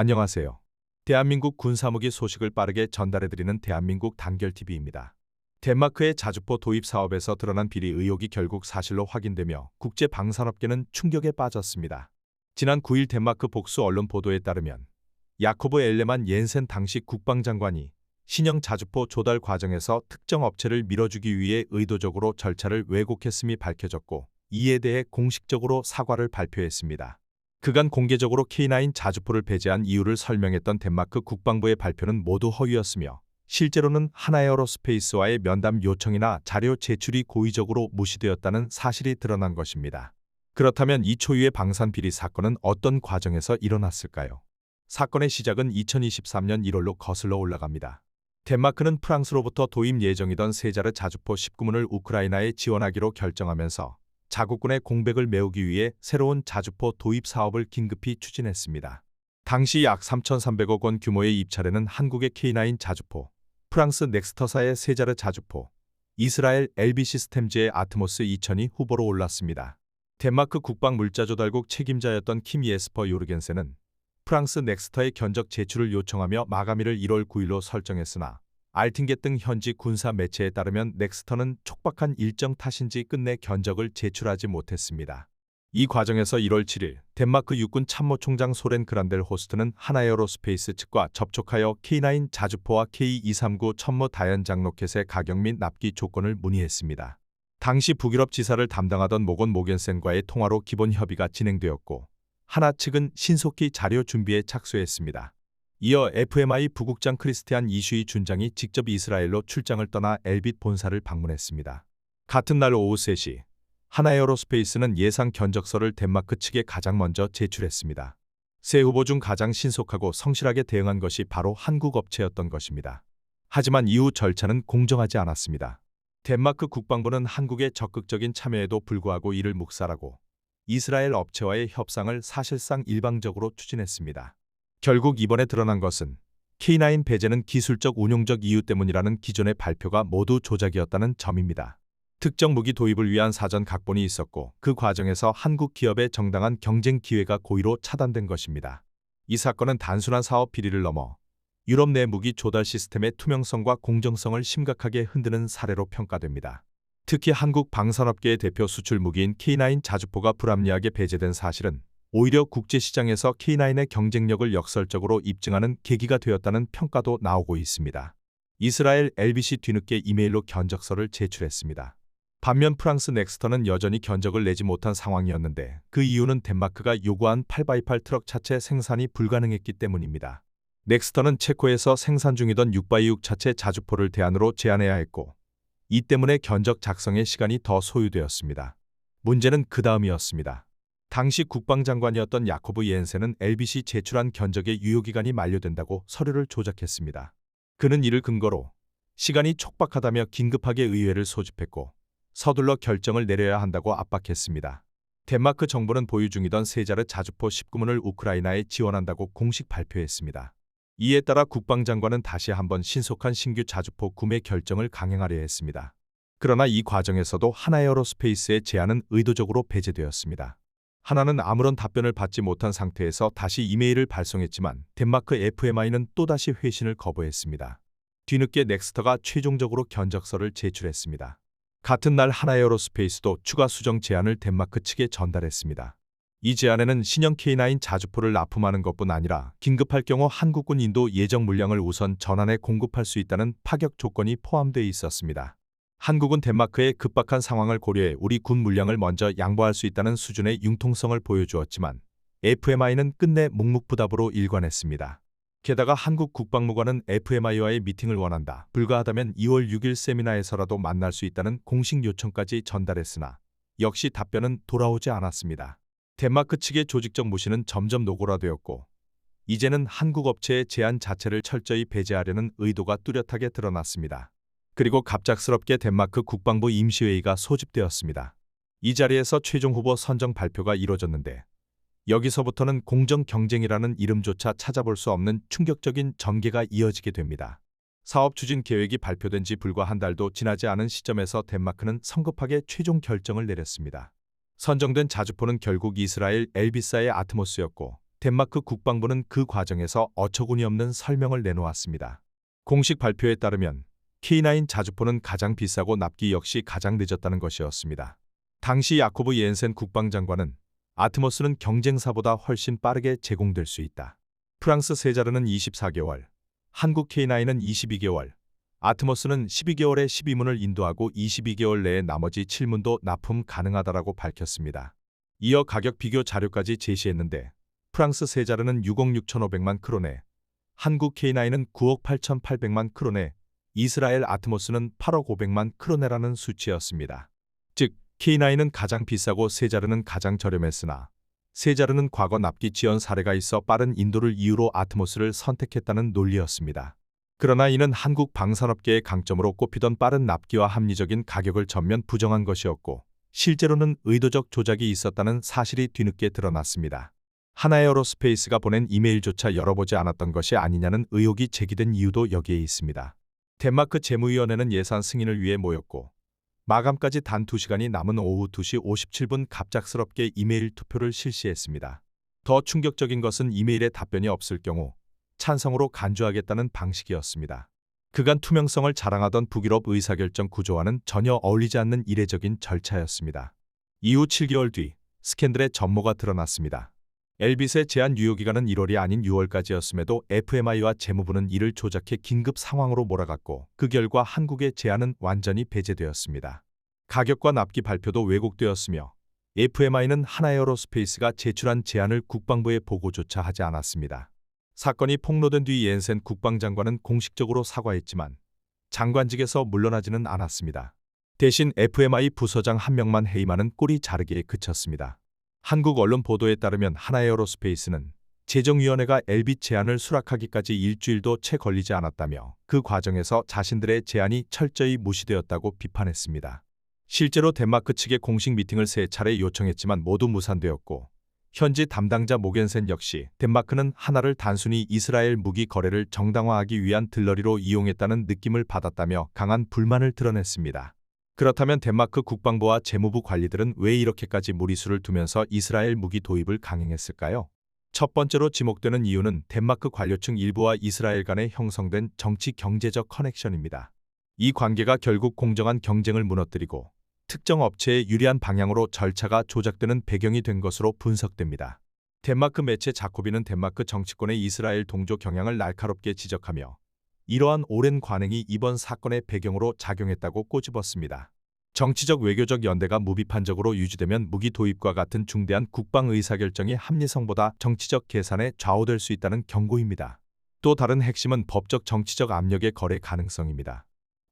안녕하세요. 대한민국 군사무기 소식을 빠르게 전달해드리는 대한민국 단결TV입니다. 덴마크의 자주포 도입 사업에서 드러난 비리 의혹이 결국 사실로 확인되며 국제 방산업계는 충격에 빠졌습니다. 지난 9일 덴마크 복수 언론 보도에 따르면 야코브 엘레만 옌센 당시 국방장관이 신형 자주포 조달 과정에서 특정 업체를 밀어주기 위해 의도적으로 절차를 왜곡했음이 밝혀졌고 이에 대해 공식적으로 사과를 발표했습니다. 그간 공개적으로 K9 자주포를 배제한 이유를 설명했던 덴마크 국방부의 발표는 모두 허위였으며 실제로는 하나에어로스페이스와의 면담 요청이나 자료 제출이 고의적으로 무시되었다는 사실이 드러난 것입니다. 그렇다면 이 초유의 방산 비리 사건은 어떤 과정에서 일어났을까요? 사건의 시작은 2023년 1월로 거슬러 올라갑니다. 덴마크는 프랑스로부터 도입 예정이던 세자르 자주포 19문을 우크라이나에 지원하기로 결정하면서 자국군의 공백을 메우기 위해 새로운 자주포 도입 사업을 긴급히 추진했습니다. 당시 약 3,300억 원 규모의 입찰에는 한국의 K9 자주포, 프랑스 넥스터사의 세자르 자주포, 이스라엘 LB 시스템즈의 아트모스 2000이 후보로 올랐습니다. 덴마크 국방물자조달국 책임자였던 킴 예스퍼 요르겐센은 프랑스 넥스터의 견적 제출을 요청하며 마감일을 1월 9일로 설정했으나 알팅게 등 현지 군사 매체에 따르면 넥스터는 촉박한 일정 탓인지 끝내 견적을 제출하지 못했습니다. 이 과정에서 1월 7일 덴마크 육군 참모총장 소렌 그란델 호스트는 하나에어로스페이스 측과 접촉하여 K9 자주포와 K239 천모 다연장 로켓의 가격 및 납기 조건을 문의했습니다. 당시 북유럽 지사를 담당하던 모건 모겐센과의 통화로 기본 협의가 진행되었고 하나 측은 신속히 자료 준비에 착수했습니다. 이어 FMI 부국장 크리스티안 이슈이 준장이 직접 이스라엘로 출장을 떠나 엘빗 본사를 방문했습니다. 같은 날 오후 3시 하나에어로스페이스는 예상 견적서를 덴마크 측에 가장 먼저 제출했습니다. 세 후보 중 가장 신속하고 성실하게 대응한 것이 바로 한국 업체였던 것입니다. 하지만 이후 절차는 공정하지 않았습니다. 덴마크 국방부는 한국의 적극적인 참여에도 불구하고 이를 묵살하고 이스라엘 업체와의 협상을 사실상 일방적으로 추진했습니다. 결국 이번에 드러난 것은 K9 배제는 기술적 운용적 이유 때문이라는 기존의 발표가 모두 조작이었다는 점입니다. 특정 무기 도입을 위한 사전 각본이 있었고 그 과정에서 한국 기업의 정당한 경쟁 기회가 고의로 차단된 것입니다. 이 사건은 단순한 사업 비리를 넘어 유럽 내 무기 조달 시스템의 투명성과 공정성을 심각하게 흔드는 사례로 평가됩니다. 특히 한국 방산업계의 대표 수출 무기인 K9 자주포가 불합리하게 배제된 사실은 오히려 국제시장에서 K9의 경쟁력을 역설적으로 입증하는 계기가 되었다는 평가도 나오고 있습니다. 이스라엘 LBC 뒤늦게 이메일로 견적서를 제출했습니다. 반면 프랑스 넥스터는 여전히 견적을 내지 못한 상황이었는데 그 이유는 덴마크가 요구한 8x8 트럭 차체 생산이 불가능했기 때문입니다. 넥스터는 체코에서 생산 중이던 6x6 차체 자주포를 대안으로 제안해야 했고 이 때문에 견적 작성의 시간이 더 소요되었습니다. 문제는 그 다음이었습니다. 당시 국방장관이었던 야코브 옌센은 LBC 제출한 견적의 유효기간이 만료된다고 서류를 조작했습니다. 그는 이를 근거로 시간이 촉박하다며 긴급하게 의회를 소집했고 서둘러 결정을 내려야 한다고 압박했습니다. 덴마크 정부는 보유 중이던 세자르 자주포 19문을 우크라이나에 지원한다고 공식 발표했습니다. 이에 따라 국방장관은 다시 한번 신속한 신규 자주포 구매 결정을 강행하려 했습니다. 그러나 이 과정에서도 하나에어로스페이스의 제안은 의도적으로 배제되었습니다. 하나는 아무런 답변을 받지 못한 상태에서 다시 이메일을 발송했지만 덴마크 FMI는 또다시 회신을 거부했습니다. 뒤늦게 넥스터가 최종적으로 견적서를 제출했습니다. 같은 날 하나에어로스페이스도 추가 수정 제안을 덴마크 측에 전달했습니다. 이 제안에는 신형 K9 자주포를 납품하는 것뿐 아니라 긴급할 경우 한국군 인도 예정 물량을 우선 전환해 공급할 수 있다는 파격 조건이 포함되어 있었습니다. 한국은 덴마크의 급박한 상황을 고려해 우리 군 물량을 먼저 양보할 수 있다는 수준의 융통성을 보여주었지만 FMI는 끝내 묵묵부답으로 일관했습니다. 게다가 한국 국방무관은 FMI와의 미팅을 원한다. 불가하다면 2월 6일 세미나에서라도 만날 수 있다는 공식 요청까지 전달했으나 역시 답변은 돌아오지 않았습니다. 덴마크 측의 조직적 무시는 점점 노골화되었고 이제는 한국 업체의 제안 자체를 철저히 배제하려는 의도가 뚜렷하게 드러났습니다. 그리고 갑작스럽게 덴마크 국방부 임시회의가 소집되었습니다. 이 자리에서 최종 후보 선정 발표가 이뤄졌는데 여기서부터는 공정 경쟁이라는 이름조차 찾아볼 수 없는 충격적인 전개가 이어지게 됩니다. 사업 추진 계획이 발표된 지 불과 한 달도 지나지 않은 시점에서 덴마크는 성급하게 최종 결정을 내렸습니다. 선정된 자주포는 결국 이스라엘 엘비사의 아트모스였고 덴마크 국방부는 그 과정에서 어처구니 없는 설명을 내놓았습니다. 공식 발표에 따르면 K9 자주포는 가장 비싸고 납기 역시 가장 늦었다는 것이었습니다. 당시 야코브 옌센 국방장관은 아트모스는 경쟁사보다 훨씬 빠르게 제공될 수 있다. 프랑스 세자르는 24개월, 한국 K9은 22개월, 아트모스는 12개월에 12문을 인도하고 22개월 내에 나머지 7문도 납품 가능하다라고 밝혔습니다. 이어 가격 비교 자료까지 제시했는데 프랑스 세자르는 6억 6,500만 크로네, 한국 K9은 9억 8,800만 크로네, 이스라엘 아트모스는 8억 500만 크로네라는 수치였습니다. 즉 K9은 가장 비싸고 세자르는 가장 저렴했으나 세자르는 과거 납기 지연 사례가 있어 빠른 인도를 이유로 아트모스를 선택했다는 논리였습니다. 그러나 이는 한국 방산업계의 강점으로 꼽히던 빠른 납기와 합리적인 가격을 전면 부정한 것이었고 실제로는 의도적 조작이 있었다는 사실이 뒤늦게 드러났습니다. 하나에어로스페이스가 보낸 이메일조차 열어보지 않았던 것이 아니냐는 의혹이 제기된 이유도 여기에 있습니다. 덴마크 재무위원회는 예산 승인을 위해 모였고 마감까지 단 2시간이 남은 오후 2시 57분 갑작스럽게 이메일 투표를 실시했습니다. 더 충격적인 것은 이메일에 답변이 없을 경우 찬성으로 간주하겠다는 방식이었습니다. 그간 투명성을 자랑하던 북유럽 의사결정 구조와는 전혀 어울리지 않는 이례적인 절차였습니다. 이후 7개월 뒤 스캔들의 전모가 드러났습니다. 엘빗의 제한 유효기간은 1월이 아닌 6월까지였음에도 FMI와 재무부는 이를 조작해 긴급 상황으로 몰아갔고 그 결과 한국의 제한은 완전히 배제되었습니다. 가격과 납기 발표도 왜곡되었으며 FMI는 하나에어로스페이스가 제출한 제안을 국방부에 보고조차 하지 않았습니다. 사건이 폭로된 뒤 옌센 국방장관은 공식적으로 사과했지만 장관직에서 물러나지는 않았습니다. 대신 FMI 부서장 한 명만 해임하는 꼴이 자르기에 그쳤습니다. 한국 언론 보도에 따르면 하나에어로스페이스는 재정위원회가 엘빗 제안을 수락하기까지 일주일도 채 걸리지 않았다며 그 과정에서 자신들의 제안이 철저히 무시되었다고 비판했습니다. 실제로 덴마크 측의 공식 미팅을 세 차례 요청했지만 모두 무산되었고 현지 담당자 모겐센 역시 덴마크는 하나를 단순히 이스라엘 무기 거래를 정당화하기 위한 들러리로 이용했다는 느낌을 받았다며 강한 불만을 드러냈습니다. 그렇다면 덴마크 국방부와 재무부 관리들은 왜 이렇게까지 무리수를 두면서 이스라엘 무기 도입을 강행했을까요? 첫 번째로 지목되는 이유는 덴마크 관료층 일부와 이스라엘 간에 형성된 정치 경제적 커넥션입니다. 이 관계가 결국 공정한 경쟁을 무너뜨리고 특정 업체에 유리한 방향으로 절차가 조작되는 배경이 된 것으로 분석됩니다. 덴마크 매체 자코비는 덴마크 정치권의 이스라엘 동조 경향을 날카롭게 지적하며 이러한 오랜 관행이 이번 사건의 배경으로 작용했다고 꼬집었습니다. 정치적 외교적 연대가 무비판적으로 유지되면 무기 도입과 같은 중대한 국방 의사결정이 합리성보다 정치적 계산에 좌우될 수 있다는 경고입니다. 또 다른 핵심은 법적 정치적 압력의 거래 가능성입니다.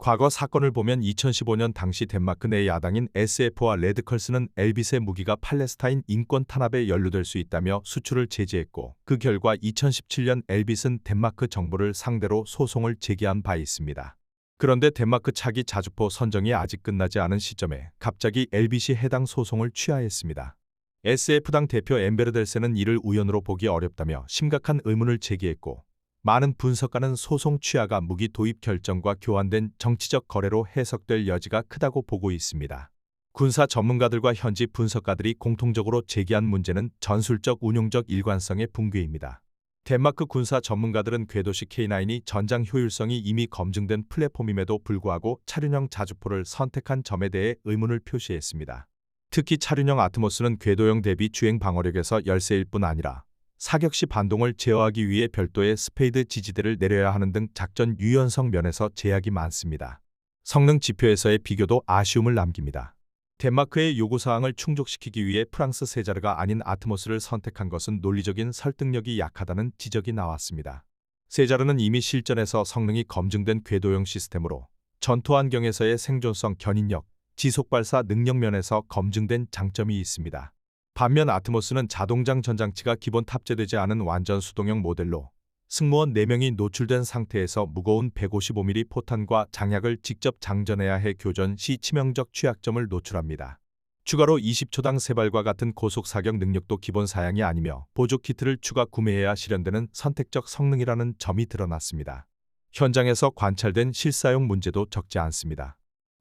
과거 사건을 보면 2015년 당시 덴마크 내 야당인 SF와 레드컬스는 엘빗의 무기가 팔레스타인 인권 탄압에 연루될 수 있다며 수출을 제지했고 그 결과 2017년 엘빗은 덴마크 정부를 상대로 소송을 제기한 바 있습니다. 그런데 덴마크 차기 자주포 선정이 아직 끝나지 않은 시점에 갑자기 엘빗이 해당 소송을 취하했습니다. SF당 대표 엠베르델세는 이를 우연으로 보기 어렵다며 심각한 의문을 제기했고 많은 분석가는 소송 취하가 무기 도입 결정과 교환된 정치적 거래로 해석될 여지가 크다고 보고 있습니다. 군사 전문가들과 현지 분석가들이 공통적으로 제기한 문제는 전술적 운용적 일관성의 붕괴입니다. 덴마크 군사 전문가들은 궤도식 K9이 전장 효율성이 이미 검증된 플랫폼임에도 불구하고 차륜형 자주포를 선택한 점에 대해 의문을 표시했습니다. 특히 차륜형 아트모스는 궤도형 대비 주행 방어력에서 열세일 뿐 아니라 사격 시 반동을 제어하기 위해 별도의 스페이드 지지대를 내려야 하는 등 작전 유연성 면에서 제약이 많습니다. 성능 지표에서의 비교도 아쉬움을 남깁니다. 덴마크의 요구사항을 충족시키기 위해 프랑스 세자르가 아닌 아트모스를 선택한 것은 논리적인 설득력이 약하다는 지적이 나왔습니다. 세자르는 이미 실전에서 성능이 검증된 궤도형 시스템으로 전투 환경에서의 생존성 견인력, 지속발사 능력 면에서 검증된 장점이 있습니다. 반면 아트모스는 자동장 전장치가 기본 탑재되지 않은 완전 수동형 모델로 승무원 4명이 노출된 상태에서 무거운 155mm 포탄과 장약을 직접 장전해야 해 교전 시 치명적 취약점을 노출합니다. 추가로 20초당 3발과 같은 고속 사격 능력도 기본 사양이 아니며 보조 키트를 추가 구매해야 실현되는 선택적 성능이라는 점이 드러났습니다. 현장에서 관찰된 실사용 문제도 적지 않습니다.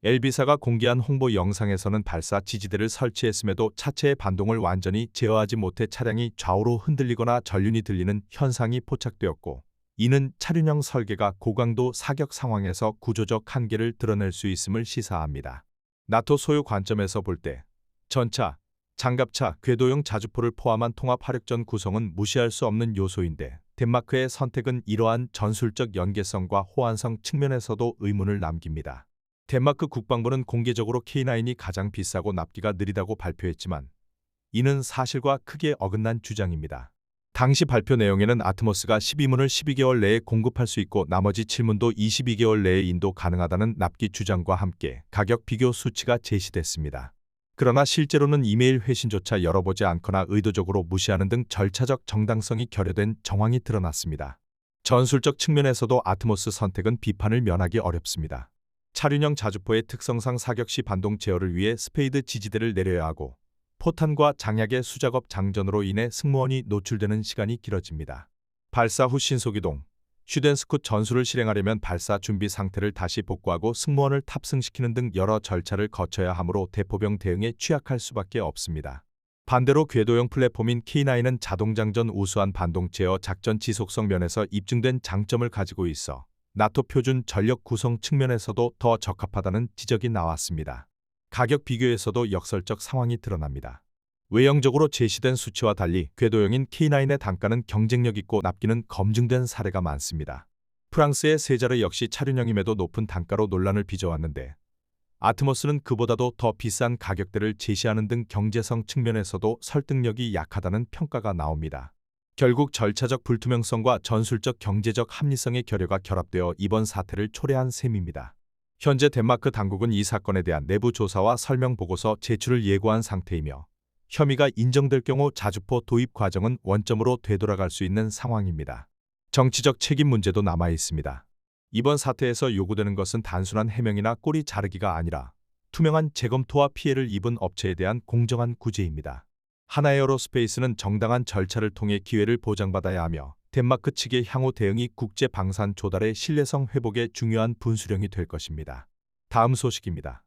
엘비사가 공개한 홍보 영상에서는 발사 지지대를 설치했음에도 차체의 반동을 완전히 제어하지 못해 차량이 좌우로 흔들리거나 전륜이 들리는 현상이 포착되었고 이는 차륜형 설계가 고강도 사격 상황에서 구조적 한계를 드러낼 수 있음을 시사합니다. 나토 소유 관점에서 볼 때 전차, 장갑차, 궤도용 자주포를 포함한 통합 화력전 구성은 무시할 수 없는 요소인데 덴마크의 선택은 이러한 전술적 연계성과 호환성 측면에서도 의문을 남깁니다. 덴마크 국방부는 공개적으로 K9이 가장 비싸고 납기가 느리다고 발표했지만 이는 사실과 크게 어긋난 주장입니다. 당시 발표 내용에는 아트모스가 12문을 12개월 내에 공급할 수 있고 나머지 7문도 22개월 내에 인도 가능하다는 납기 주장과 함께 가격 비교 수치가 제시됐습니다. 그러나 실제로는 이메일 회신조차 열어보지 않거나 의도적으로 무시하는 등 절차적 정당성이 결여된 정황이 드러났습니다. 전술적 측면에서도 아트모스 선택은 비판을 면하기 어렵습니다. 차륜형 자주포의 특성상 사격 시 반동 제어를 위해 스페이드 지지대를 내려야 하고 포탄과 장약의 수작업 장전으로 인해 승무원이 노출되는 시간이 길어집니다. 발사 후 신속이동, 슈덴스쿠 전술을 실행하려면 발사 준비 상태를 다시 복구하고 승무원을 탑승시키는 등 여러 절차를 거쳐야 하므로 대포병 대응에 취약할 수밖에 없습니다. 반대로 궤도형 플랫폼인 K9은 자동장전 우수한 반동 제어 작전 지속성 면에서 입증된 장점을 가지고 있어 나토 표준 전력 구성 측면에서도 더 적합하다는 지적이 나왔습니다. 가격 비교에서도 역설적 상황이 드러납니다. 외형적으로 제시된 수치와 달리 궤도형인 K9의 단가는 경쟁력 있고 납기는 검증된 사례가 많습니다. 프랑스의 세자르 역시 차륜형임에도 높은 단가로 논란을 빚어왔는데 아트모스는 그보다도 더 비싼 가격대를 제시하는 등 경제성 측면에서도 설득력이 약하다는 평가가 나옵니다. 결국 절차적 불투명성과 전술적 경제적 합리성의 결여가 결합되어 이번 사태를 초래한 셈입니다. 현재 덴마크 당국은 이 사건에 대한 내부 조사와 설명 보고서 제출을 예고한 상태이며 혐의가 인정될 경우 자주포 도입 과정은 원점으로 되돌아갈 수 있는 상황입니다. 정치적 책임 문제도 남아 있습니다. 이번 사태에서 요구되는 것은 단순한 해명이나 꼬리 자르기가 아니라 투명한 재검토와 피해를 입은 업체에 대한 공정한 구제입니다. 하나에어로스페이스는 정당한 절차를 통해 기회를 보장받아야 하며 덴마크 측의 향후 대응이 국제 방산 조달의 신뢰성 회복에 중요한 분수령이 될 것입니다. 다음 소식입니다.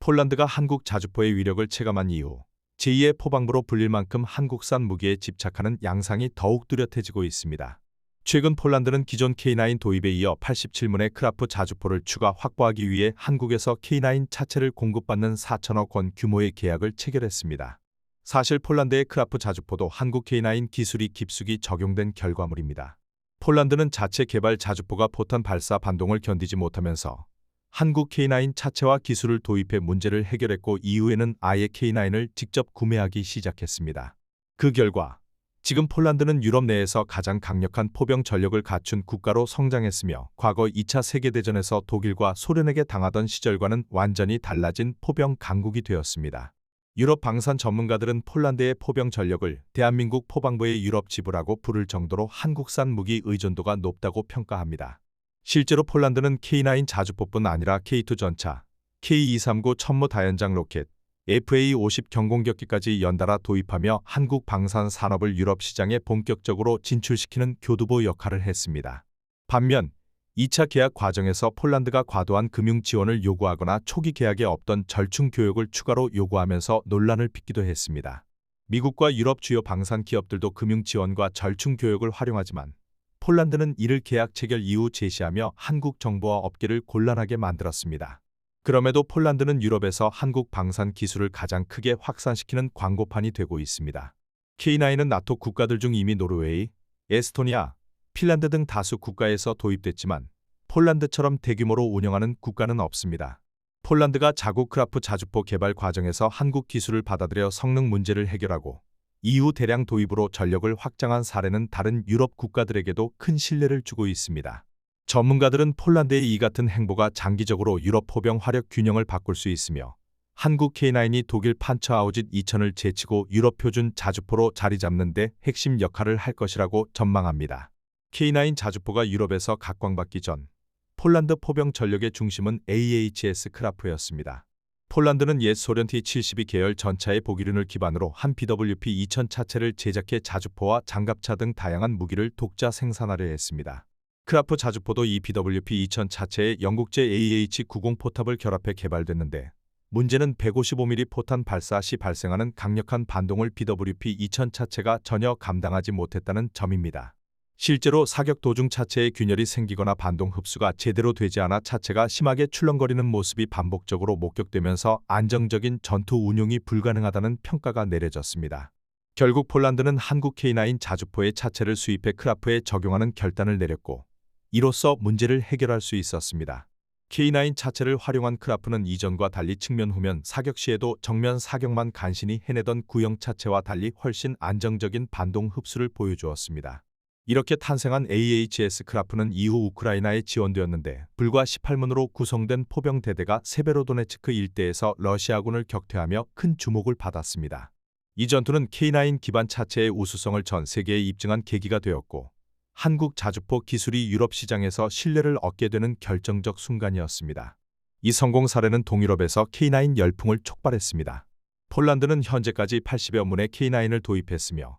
폴란드가 한국 자주포의 위력을 체감한 이후 제2의 포방부로 불릴 만큼 한국산 무기에 집착하는 양상이 더욱 뚜렷해지고 있습니다. 최근 폴란드는 기존 K9 도입에 이어 87문의 크라프 자주포를 추가 확보하기 위해 한국에서 K9 차체를 공급받는 4천억 원 규모의 계약을 체결했습니다. 사실 폴란드의 크라프 자주포도 한국 K9 기술이 깊숙이 적용된 결과물입니다. 폴란드는 자체 개발 자주포가 포탄 발사 반동을 견디지 못하면서 한국 K9 차체와 기술을 도입해 문제를 해결했고 이후에는 아예 K9을 직접 구매하기 시작했습니다. 그 결과 지금 폴란드는 유럽 내에서 가장 강력한 포병 전력을 갖춘 국가로 성장했으며 과거 2차 세계대전에서 독일과 소련에게 당하던 시절과는 완전히 달라진 포병 강국이 되었습니다. 유럽 방산 전문가들은 폴란드의 포병 전력을 대한민국 포방부의 유럽 지부라고 부를 정도로 한국산 무기 의존도가 높다고 평가합니다. 실제로 폴란드는 K9 자주포뿐 아니라 K2 전차, K239 천무 다연장 로켓, FA50 경공격기까지 연달아 도입하며 한국 방산 산업을 유럽 시장에 본격적으로 진출시키는 교두보 역할을 했습니다. 반면 2차 계약 과정에서 폴란드가 과도한 금융 지원을 요구하거나 초기 계약에 없던 절충 교육을 추가로 요구하면서 논란을 빚기도 했습니다. 미국과 유럽 주요 방산 기업들도 금융 지원과 절충 교육을 활용하지만 폴란드는 이를 계약 체결 이후 제시하며 한국 정부와 업계를 곤란하게 만들었습니다. 그럼에도 폴란드는 유럽에서 한국 방산 기술을 가장 크게 확산시키는 광고판이 되고 있습니다. K9은 나토 국가들 중 이미 노르웨이, 에스토니아, 핀란드 등 다수 국가에서 도입됐지만 폴란드처럼 대규모로 운영하는 국가는 없습니다. 폴란드가 자국 크라프 자주포 개발 과정에서 한국 기술을 받아들여 성능 문제를 해결하고 이후 대량 도입으로 전력을 확장한 사례는 다른 유럽 국가들에게도 큰 신뢰를 주고 있습니다. 전문가들은 폴란드의 이 같은 행보가 장기적으로 유럽 포병 화력 균형을 바꿀 수 있으며 한국 K9이 독일 판처 아우짓 2000을 제치고 유럽 표준 자주포로 자리 잡는 데 핵심 역할을 할 것이라고 전망합니다. K9 자주포가 유럽에서 각광받기 전 폴란드 포병 전력의 중심은 AHS 크라프였습니다. 폴란드는 옛 소련 T-72 계열 전차의 보기륜을 기반으로 한 BWP 2000 차체를 제작해 자주포와 장갑차 등 다양한 무기를 독자 생산하려 했습니다. 크라프 자주포도 이 BWP 2000 차체에 영국제 AH-90 포탑을 결합해 개발됐는데 문제는 155mm 포탄 발사 시 발생하는 강력한 반동을 BWP 2000 차체가 전혀 감당하지 못했다는 점입니다. 실제로 사격 도중 차체에 균열이 생기거나 반동 흡수가 제대로 되지 않아 차체가 심하게 출렁거리는 모습이 반복적으로 목격되면서 안정적인 전투 운용이 불가능하다는 평가가 내려졌습니다. 결국 폴란드는 한국 K9 자주포의 차체를 수입해 크라프에 적용하는 결단을 내렸고 이로써 문제를 해결할 수 있었습니다. K9 차체를 활용한 크라프는 이전과 달리 측면 후면 사격 시에도 정면 사격만 간신히 해내던 구형 차체와 달리 훨씬 안정적인 반동 흡수를 보여주었습니다. 이렇게 탄생한 AHS 크라프는 이후 우크라이나에 지원되었는데 불과 18문으로 구성된 포병 대대가 세베로도네츠크 일대에서 러시아군을 격퇴하며 큰 주목을 받았습니다. 이 전투는 K9 기반 차체의 우수성을 전 세계에 입증한 계기가 되었고 한국 자주포 기술이 유럽 시장에서 신뢰를 얻게 되는 결정적 순간이었습니다. 이 성공 사례는 동유럽에서 K9 열풍을 촉발했습니다. 폴란드는 현재까지 80여 문의 K9을 도입했으며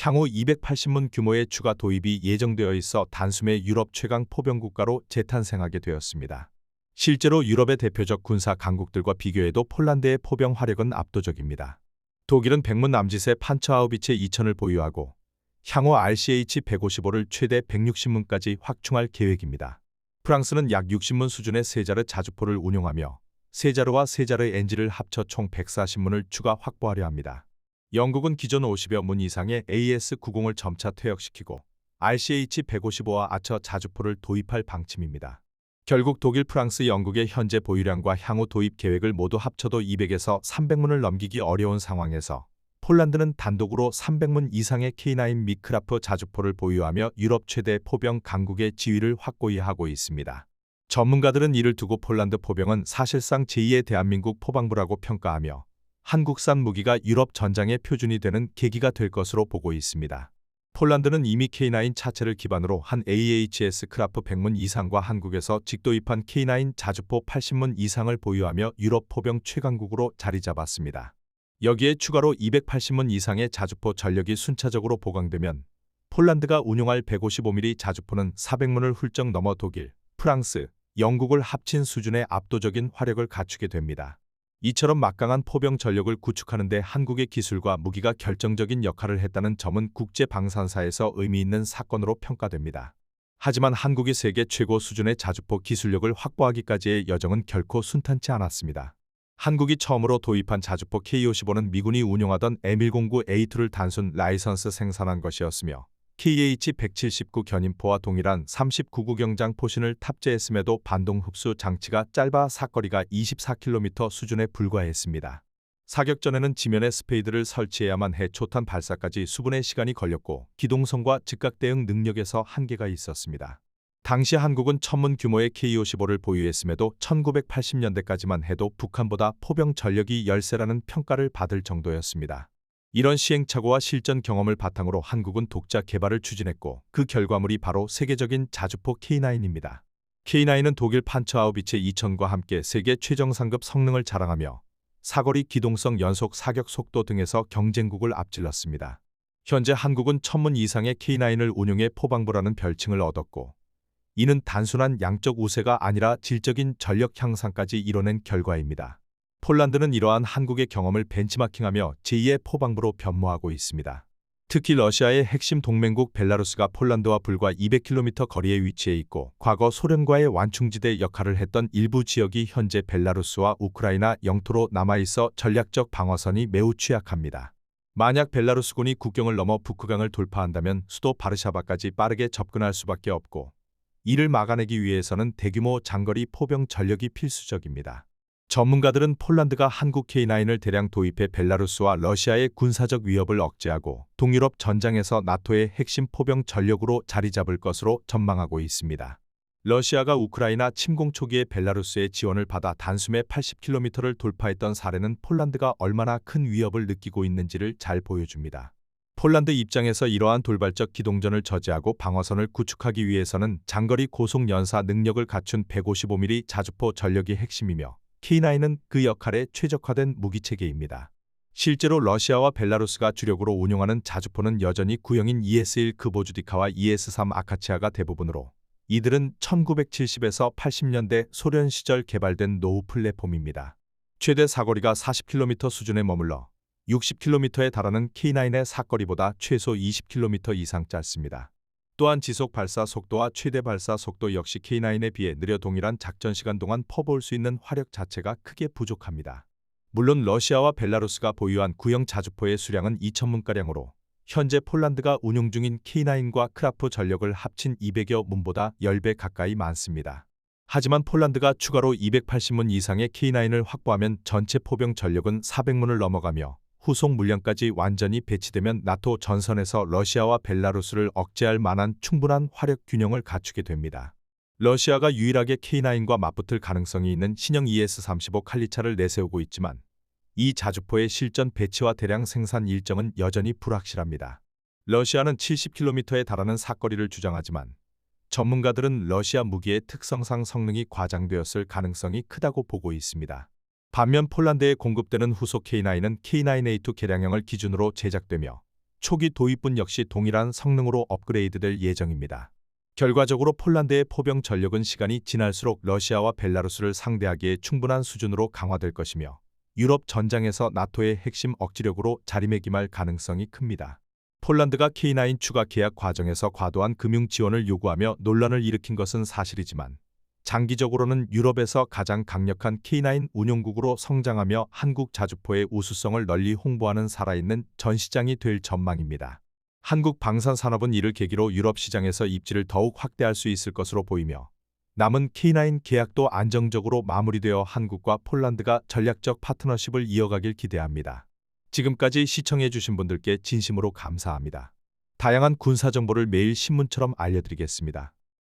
향후 280문 규모의 추가 도입이 예정되어 있어 단숨에 유럽 최강 포병 국가로 재탄생하게 되었습니다. 실제로 유럽의 대표적 군사 강국들과 비교해도 폴란드의 포병 화력은 압도적입니다. 독일은 백문 남짓의 판처하우비체 2000을 보유하고 향후 RCH-155를 최대 160문까지 확충할 계획입니다. 프랑스는 약 60문 수준의 세자르 자주포를 운용하며 세자르와 세자르 엔지를 합쳐 총 140문을 추가 확보하려 합니다. 영국은 기존 50여 문 이상의 AS-90을 점차 퇴역시키고 RCH-155와 아처 자주포를 도입할 방침입니다. 결국 독일, 프랑스, 영국의 현재 보유량과 향후 도입 계획을 모두 합쳐도 200에서 300문을 넘기기 어려운 상황에서 폴란드는 단독으로 300문 이상의 K9 미크라프 자주포를 보유하며 유럽 최대 포병 강국의 지위를 확고히 하고 있습니다. 전문가들은 이를 두고 폴란드 포병은 사실상 제2의 대한민국 포방부라고 평가하며 한국산 무기가 유럽 전장의 표준이 되는 계기가 될 것으로 보고 있습니다. 폴란드는 이미 K9 차체를 기반으로 한 AHS 크라프 100문 이상과 한국에서 직도입한 K9 자주포 80문 이상을 보유하며 유럽 포병 최강국으로 자리 잡았습니다. 여기에 추가로 280문 이상의 자주포 전력이 순차적으로 보강되면 폴란드가 운용할 155mm 자주포는 400문을 훌쩍 넘어 독일, 프랑스, 영국을 합친 수준의 압도적인 화력을 갖추게 됩니다. 이처럼 막강한 포병 전력을 구축하는 데 한국의 기술과 무기가 결정적인 역할을 했다는 점은 국제 방산사에서 의미 있는 사건으로 평가됩니다. 하지만 한국이 세계 최고 수준의 자주포 기술력을 확보하기까지의 여정은 결코 순탄치 않았습니다. 한국이 처음으로 도입한 자주포 K-55는 미군이 운용하던 M109A2를 단순 라이선스 생산한 것이었으며 KH-179 견인포와 동일한 39구 경장 포신을 탑재했음에도 반동 흡수 장치가 짧아 사거리가 24km 수준에 불과했습니다. 사격 전에는 지면에 스페이드를 설치해야만 해 초탄 발사까지 수분의 시간이 걸렸고 기동성과 즉각 대응 능력에서 한계가 있었습니다. 당시 한국은 천문 규모의 K-55를 보유했음에도 1980년대까지만 해도 북한보다 포병 전력이 열세라는 평가를 받을 정도였습니다. 이런 시행착오와 실전 경험을 바탕으로 한국은 독자 개발을 추진했고 그 결과물이 바로 세계적인 자주포 K9입니다. K9은 독일 판처 아우비체 2000과 함께 세계 최정상급 성능을 자랑하며 사거리 기동성 연속 사격 속도 등에서 경쟁국을 앞질렀습니다. 현재 한국은 천문 이상의 K9을 운용해 포방부라는 별칭을 얻었고 이는 단순한 양적 우세가 아니라 질적인 전력 향상까지 이뤄낸 결과입니다. 폴란드는 이러한 한국의 경험을 벤치마킹하며 제2의 포방부로 변모하고 있습니다. 특히 러시아의 핵심 동맹국 벨라루스가 폴란드와 불과 200km 거리에 위치해 있고 과거 소련과의 완충지대 역할을 했던 일부 지역이 현재 벨라루스와 우크라이나 영토로 남아있어 전략적 방어선이 매우 취약합니다. 만약 벨라루스군이 국경을 넘어 북크강을 돌파한다면 수도 바르샤바까지 빠르게 접근할 수밖에 없고 이를 막아내기 위해서는 대규모 장거리 포병 전력이 필수적입니다. 전문가들은 폴란드가 한국 K9을 대량 도입해 벨라루스와 러시아의 군사적 위협을 억제하고 동유럽 전장에서 나토의 핵심 포병 전력으로 자리 잡을 것으로 전망하고 있습니다. 러시아가 우크라이나 침공 초기에 벨라루스의 지원을 받아 단숨에 80km를 돌파했던 사례는 폴란드가 얼마나 큰 위협을 느끼고 있는지를 잘 보여줍니다. 폴란드 입장에서 이러한 돌발적 기동전을 저지하고 방어선을 구축하기 위해서는 장거리 고속 연사 능력을 갖춘 155mm 자주포 전력이 핵심이며 K9은 그 역할에 최적화된 무기체계입니다. 실제로 러시아와 벨라루스가 주력으로 운용하는 자주포는 여전히 구형인 ES-1 크보주디카와 ES-3 아카치아가 대부분으로 이들은 1970에서 80년대 소련 시절 개발된 노후 플랫폼입니다. 최대 사거리가 40km 수준에 머물러 60km에 달하는 K9의 사거리보다 최소 20km 이상 짧습니다. 또한 지속 발사 속도와 최대 발사 속도 역시 K9에 비해 느려 동일한 작전 시간 동안 퍼부을 수 있는 화력 자체가 크게 부족합니다. 물론 러시아와 벨라루스가 보유한 구형 자주포의 수량은 2천문가량으로 현재 폴란드가 운용 중인 K9과 크라프 전력을 합친 200여 문보다 10배 가까이 많습니다. 하지만 폴란드가 추가로 280문 이상의 K9을 확보하면 전체 포병 전력은 400문을 넘어가며 후속 물량까지 완전히 배치되면 나토 전선에서 러시아와 벨라루스를 억제할 만한 충분한 화력 균형을 갖추게 됩니다. 러시아가 유일하게 K9과 맞붙을 가능성이 있는 신형 ES-35 칼리차를 내세우고 있지만 이 자주포의 실전 배치와 대량 생산 일정은 여전히 불확실합니다. 러시아는 70km에 달하는 사거리를 주장하지만 전문가들은 러시아 무기의 특성상 성능이 과장되었을 가능성이 크다고 보고 있습니다. 반면 폴란드에 공급되는 후속 K9은 K9A2 개량형을 기준으로 제작되며 초기 도입분 역시 동일한 성능으로 업그레이드될 예정입니다. 결과적으로 폴란드의 포병 전력은 시간이 지날수록 러시아와 벨라루스를 상대하기에 충분한 수준으로 강화될 것이며 유럽 전장에서 나토의 핵심 억지력으로 자리매김할 가능성이 큽니다. 폴란드가 K9 추가 계약 과정에서 과도한 금융 지원을 요구하며 논란을 일으킨 것은 사실이지만 장기적으로는 유럽에서 가장 강력한 K9 운용국으로 성장하며 한국 자주포의 우수성을 널리 홍보하는 살아있는 전시장이 될 전망입니다. 한국 방산 산업은 이를 계기로 유럽 시장에서 입지를 더욱 확대할 수 있을 것으로 보이며 남은 K9 계약도 안정적으로 마무리되어 한국과 폴란드가 전략적 파트너십을 이어가길 기대합니다. 지금까지 시청해주신 분들께 진심으로 감사합니다. 다양한 군사 정보를 매일 신문처럼 알려드리겠습니다.